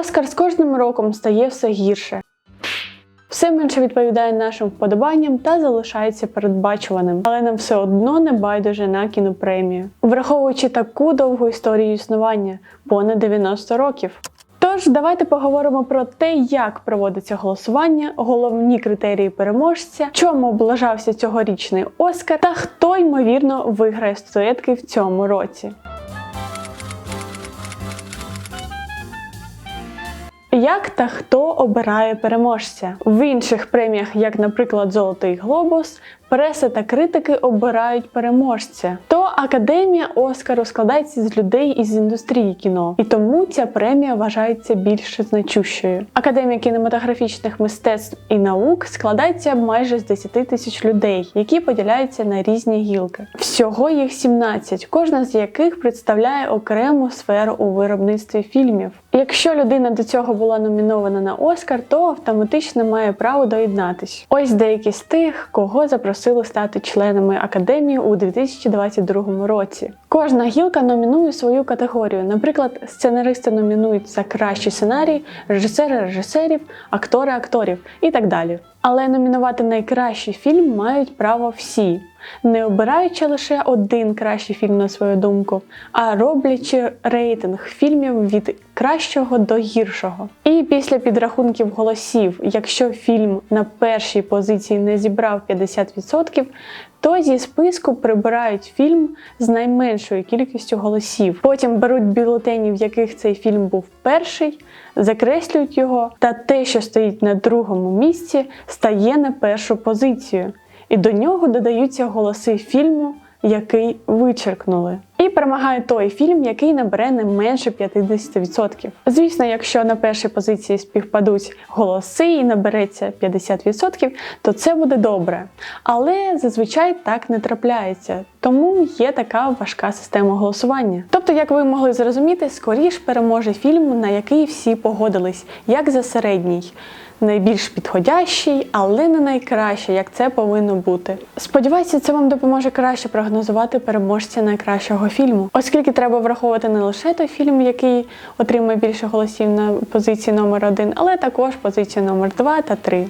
Оскар з кожним роком стає все гірше. Все менше відповідає нашим вподобанням та залишається передбачуваним, але нам все одно не байдуже на кінопремію, враховуючи таку довгу історію існування понад 90 років. Тож давайте поговоримо про те, як проводиться голосування, головні критерії переможця, чому облажався цьогорічний Оскар та хто ймовірно виграє статуетки в цьому році. Як та хто обирає переможця. В інших преміях, як, наприклад, Золотий Глобус, преса та критики обирають переможця. То академія Оскару складається з людей із індустрії кіно, і тому ця премія вважається більш значущою. Академія кінематографічних мистецтв і наук складається майже з 10 тисяч людей, які поділяються на різні гілки. Всього їх 17, кожна з яких представляє окрему сферу у виробництві фільмів. Якщо людина до цього була номінована на Оскар, то автоматично має право доєднатись. Ось деякі з тих, кого запросили стати членами академії у 2022 році. Кожна гілка номінує свою категорію. Наприклад, сценаристи номінують за кращий сценарій, режисери режисерів, актори акторів і так далі. Але номінувати найкращий фільм мають право всі, не обираючи лише один кращий фільм на свою думку, а роблячи рейтинг фільмів від кращого до гіршого. І після підрахунків голосів, якщо фільм на першій позиції не зібрав 50%, то зі списку прибирають фільм з найменшою кількістю голосів. Потім беруть бюлетені, в яких цей фільм був перший, закреслюють його, та те, що стоїть на другому місці, стає на першу позицію. І до нього додаються голоси фільму, який вичеркнули. І перемагає той фільм, який набере не менше 50%. Звісно, якщо на першій позиції співпадуть голоси і набереться 50%, то це буде добре. Але зазвичай так не трапляється, тому є така важка система голосування. Тобто, як ви могли зрозуміти, скоріш переможе фільм, на який всі погодились, як за середній найбільш підходящий, але не найкращий, як це повинно бути. Сподіваюся, це вам допоможе краще прогнозувати переможця найкращого фільму, оскільки треба враховувати не лише той фільм, який отримує більше голосів на позиції номер один, але також позицію номер 2 та 3.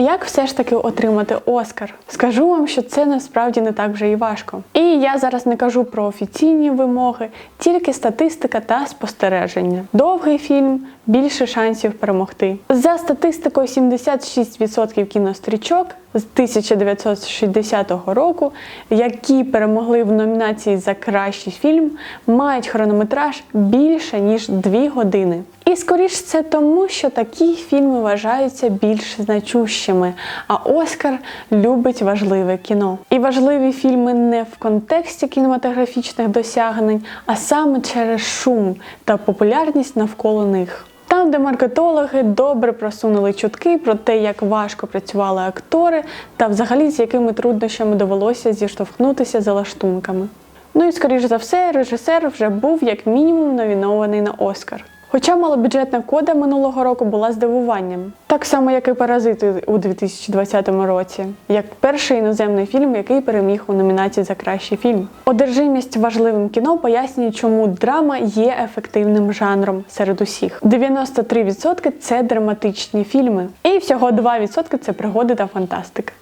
Як все ж таки отримати Оскар? Скажу вам, що це насправді не так вже і важко. І я зараз не кажу про офіційні вимоги, тільки статистика та спостереження. Довгий фільм більше шансів перемогти. За статистикою, 76% кінострічок з 1960 року, які перемогли в номінації за кращий фільм, мають хронометраж більше ніж 2 години. І скоріш це тому, що такі фільми вважаються більш значущими, а Оскар любить важливе кіно. І важливі фільми не в контексті кінематографічних досягнень, а саме через шум та популярність навколо них. Там, де маркетологи добре просунули чутки про те, як важко працювали актори, та взагалі з якими труднощами довелося зіштовхнутися за лаштунками. Ну і скоріш за все, режисер вже був як мінімум номінований на Оскар. Хоча малобюджетна кода минулого року була здивуванням, так само як і паразити у 2020 році, як перший іноземний фільм, який переміг у номінації за кращий фільм. Одержимість важливим кіно пояснює, чому драма є ефективним жанром серед усіх. 93% це драматичні фільми, і всього 2% це пригоди та фантастика.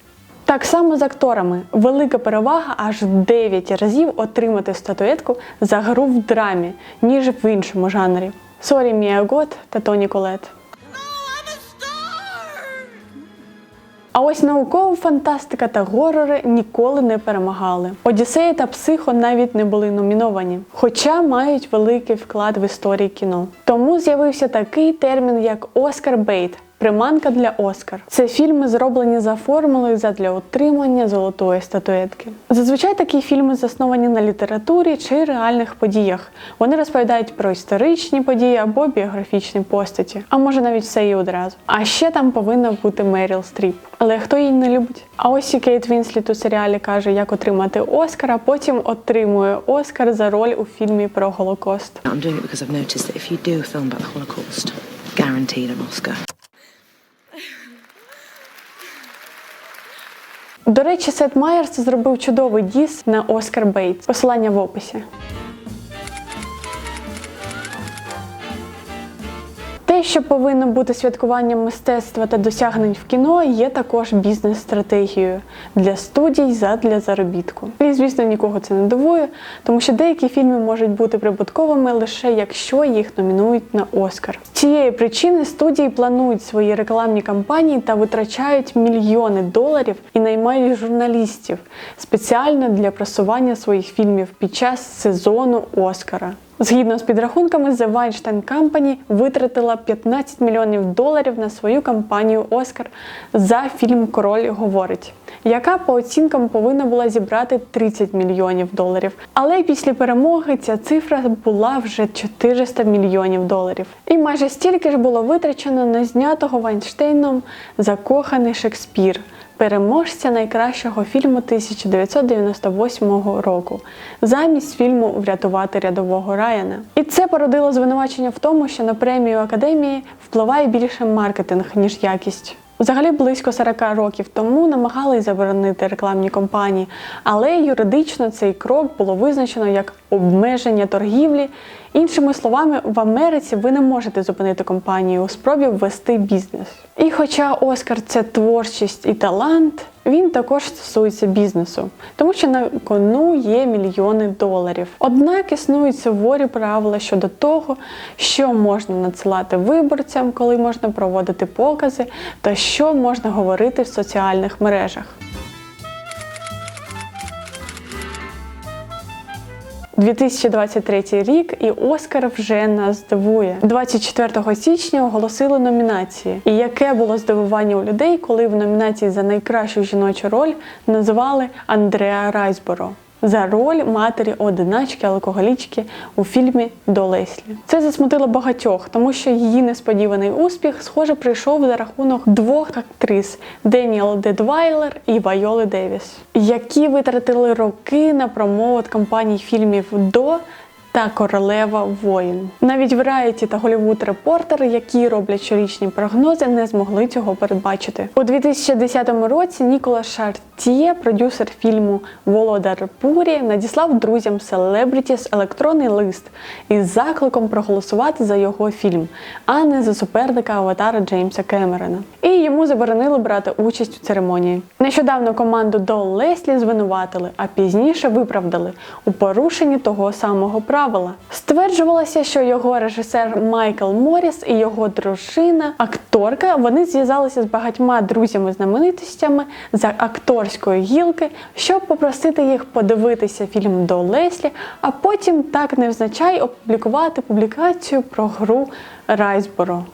Так само з акторами. Велика перевага аж в 9 разів отримати статуетку за гру в драмі, ніж в іншому жанрі. Сорі Мія Гот та Тоні Колет. А ось наукова фантастика та горори ніколи не перемагали. Одіссея та Психо навіть не були номіновані, хоча мають великий вклад в історії кіно. Тому з'явився такий термін, як Оскар Бейт. Приманка для Оскар. Це фільми зроблені за формулою задля отримання золотої статуетки. Зазвичай такі фільми засновані на літературі чи реальних подіях. Вони розповідають про історичні події або біографічні постаті, а може навіть все і одразу. А ще там повинна бути Меріл Стріп. Але хто її не любить? А ось і Кейт Вінсліт у серіалі каже, як отримати Оскар, а потім отримує Оскар за роль у фільмі про Голокост. I'm doing it because I've noticed that if you do a film about the Holocaust, guaranteed an Oscar. До речі, Сет Майерс зробив чудовий діс на Оскар Бейтс. Посилання в описі. Те, що повинно бути святкуванням мистецтва та досягнень в кіно, є також бізнес-стратегією для студій задля заробітку. І звісно, нікого це не дивує, тому що деякі фільми можуть бути прибутковими лише якщо їх номінують на Оскар. Цієї причини студії планують свої рекламні кампанії та витрачають мільйони доларів і наймають журналістів спеціально для просування своїх фільмів під час сезону Оскара. Згідно з підрахунками, The Weinstein Company витратила 15 мільйонів доларів на свою кампанію Оскар за фільм Король говорить, яка по оцінкам повинна була зібрати 30 мільйонів доларів. Але після перемоги ця цифра була вже 400 мільйонів доларів. І майже стільки ж було витрачено на знятого Вайнштейном закоханий Шекспір переможця найкращого фільму 1998 року, замість фільму Врятувати рядового Райана. І це породило звинувачення в тому, що на премію академії впливає більше маркетинг ніж якість. Взагалі близько 40 років тому намагались заборонити рекламні кампанії, але юридично цей крок було визначено як обмеження торгівлі. Іншими словами, в Америці ви не можете зупинити компанію у спробі ввести бізнес. І хоча Оскар це творчість і талант, він також стосується бізнесу, тому що на кону є мільйони доларів. Однак існують суворі правила щодо того, що можна надсилати виборцям, коли можна проводити покази, та що можна говорити в соціальних мережах. 2023 рік і Оскар вже нас здивує. 24 січня оголосили номінації. І яке було здивування у людей, коли в номінації за найкращу жіночу роль називали Андреа Райсборо. За роль матері одиначки алкоголічки у фільмі До Леслі. Це засмутило багатьох, тому що її несподіваний успіх, схоже, прийшов за рахунок двох актрис Деніел Дедвайлер і Вайоли Девіс, які витратили роки на промоут кампаній фільмів до та Королева воїн. Навіть Variety та Hollywood Reporter, які роблять щорічні прогнози, не змогли цього передбачити. У 2010 році Нікола Шартіє, продюсер фільму Володар Пурі, надіслав друзям Celebrities електронний лист із закликом проголосувати за його фільм, а не за суперника аватара Джеймса Кемерона. І йому заборонили брати участь у церемонії. Нещодавно команду Дол Леслі звинуватили, а пізніше виправдали у порушенні того самого правила. Стверджувалося, що його режисер Майкл Моріс і його дружина, акторка, вони зв'язалися з багатьма друзями-знаменитостями за акторської гілки, щоб попросити їх подивитися фільм до Леслі, а потім так невзначай опублікувати публікацію про гру Райсборо.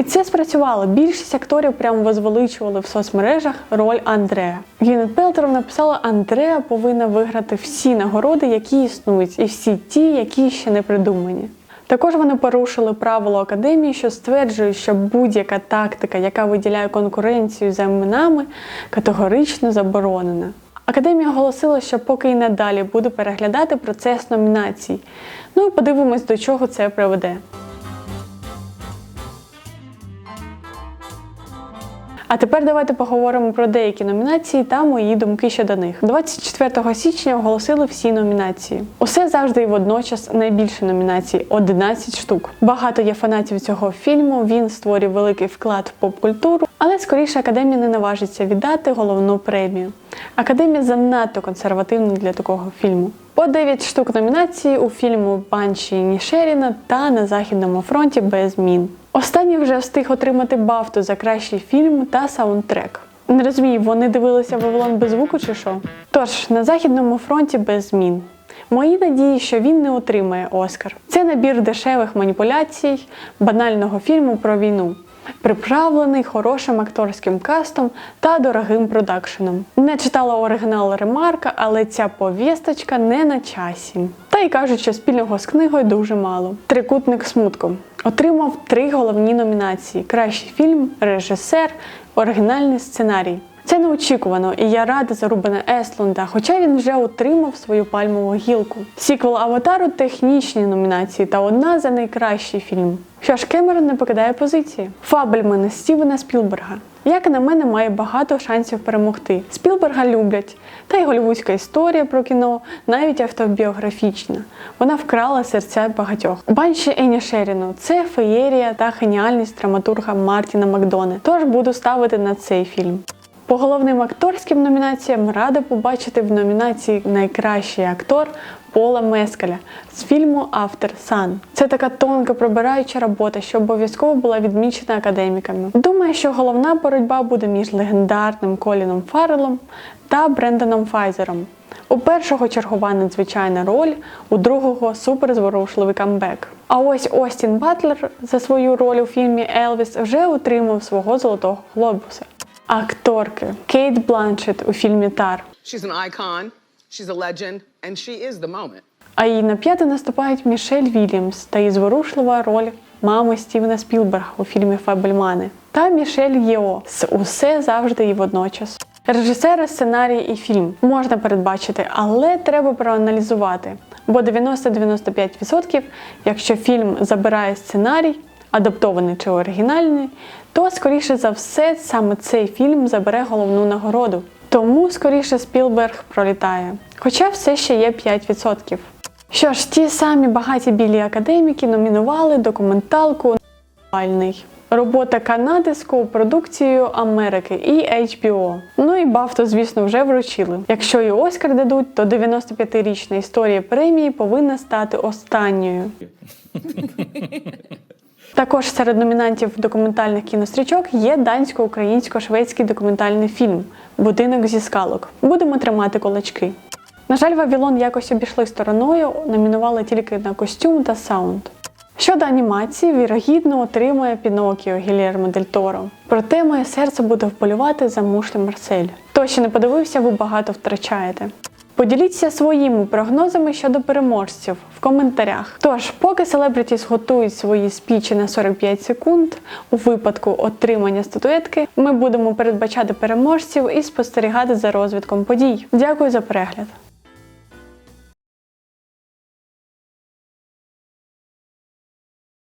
І це спрацювало. Більшість акторів прямо возвеличували в соцмережах роль Андрея. Гвінет Пелтеров написала, Андреа повинна виграти всі нагороди, які існують, і всі ті, які ще не придумані. Також вони порушили правило академії, що стверджує, що будь-яка тактика, яка виділяє конкуренцію за іменами, категорично заборонена. Академія оголосила, що поки і надалі буде переглядати процес номінацій. Ну і подивимось, до чого це приведе. А тепер давайте поговоримо про деякі номінації та мої думки щодо них. 24 січня оголосили всі номінації. Усе завжди і водночас найбільше номінацій 11 штук. Багато є фанатів цього фільму. Він створює великий вклад в поп-культуру, але скоріше академія не наважиться віддати головну премію. Академія занадто консервативна для такого фільму. По 9 штук номінацій у фільму Банші Нішеріна та на Західному фронті без змін. Останній вже встиг отримати бафту за кращий фільм та саундтрек. Не розумію, вони дивилися Вавилон без звуку чи що? Тож на Західному фронті без змін. Мої надії, що він не отримає Оскар. Це набір дешевих маніпуляцій, банального фільму про війну, приправлений хорошим акторським кастом та дорогим продакшеном. Не читала оригінал ремарка, але ця повісточка не на часі. Та й кажуть, що спільного з книгою дуже мало. Трикутник смутку отримав три головні номінації: кращий фільм, режисер, оригінальний сценарій. Це неочікувано, і я рада за Рубена Еслунда, хоча він вже отримав свою пальмову гілку. Сіквел Аватару технічні номінації та одна за найкращий фільм. Що ж, Кемерон не покидає позиції. Фабельмени Стівена Спілберга. Як на мене, має багато шансів перемогти. Спілберга люблять, та й голівудська історія про кіно, навіть автобіографічна. Вона вкрала серця багатьох. Банші Ені Шеріну це феєрія та геніальність драматурга Мартіна Макдоне. Тож буду ставити на цей фільм. По головним акторським номінаціям рада побачити в номінації Найкращий актор Пола Мескаля з фільму Автор Сан. Це така тонка пробираюча робота, що обов'язково була відмічена академіками. Думаю, що головна боротьба буде між легендарним Коліном Фаррелом та Бренданом Файзером. У першого чергова надзвичайна роль, у другого суперзворушливий камбек. А ось Остін Батлер за свою роль у фільмі Елвіс вже отримав свого золотого глобуса. Акторки Кейт Бланшет у фільмі Тар. She's an icon, she's a legend, and she is the moment. А її на п'яти наступають Мішель Вільямс та її зворушлива роль мами Стівена Спілберга у фільмі Фабельмани та Мішель Єо з усе завжди і водночас. Режисера, сценарій і фільм можна передбачити, але треба проаналізувати. Бо 90-95%, якщо фільм забирає сценарій, адаптований чи оригінальний, то скоріше за все саме цей фільм забере головну нагороду. Тому скоріше Спілберг пролітає. Хоча все ще є 5%. Що ж, ті самі багаті білі академіки номінували документалку «Навальний». Робота Канади з копродукцією Америки і HBO. Ну і Бафто, звісно, вже вручили. Якщо і Оскар дадуть, то 95-річна історія премії повинна стати останньою. Також серед номінантів документальних кінострічок є дансько-українсько-шведський документальний фільм Будинок зі скалок. Будемо тримати кулачки. На жаль, Вавілон якось обійшли стороною, номінували тільки на костюм та саунд. Щодо анімації, вірогідно отримує Пінокіо Гільєрмо Дель Торо. Проте моє серце буде вболівати за мушлі Марсель. Хто ще не подивився, ви багато втрачаєте. Поділіться своїми прогнозами щодо переможців в коментарях. Тож, поки селебрітіс готують свої спічі на 45 секунд, у випадку отримання статуетки, ми будемо передбачати переможців і спостерігати за розвитком подій. Дякую за перегляд!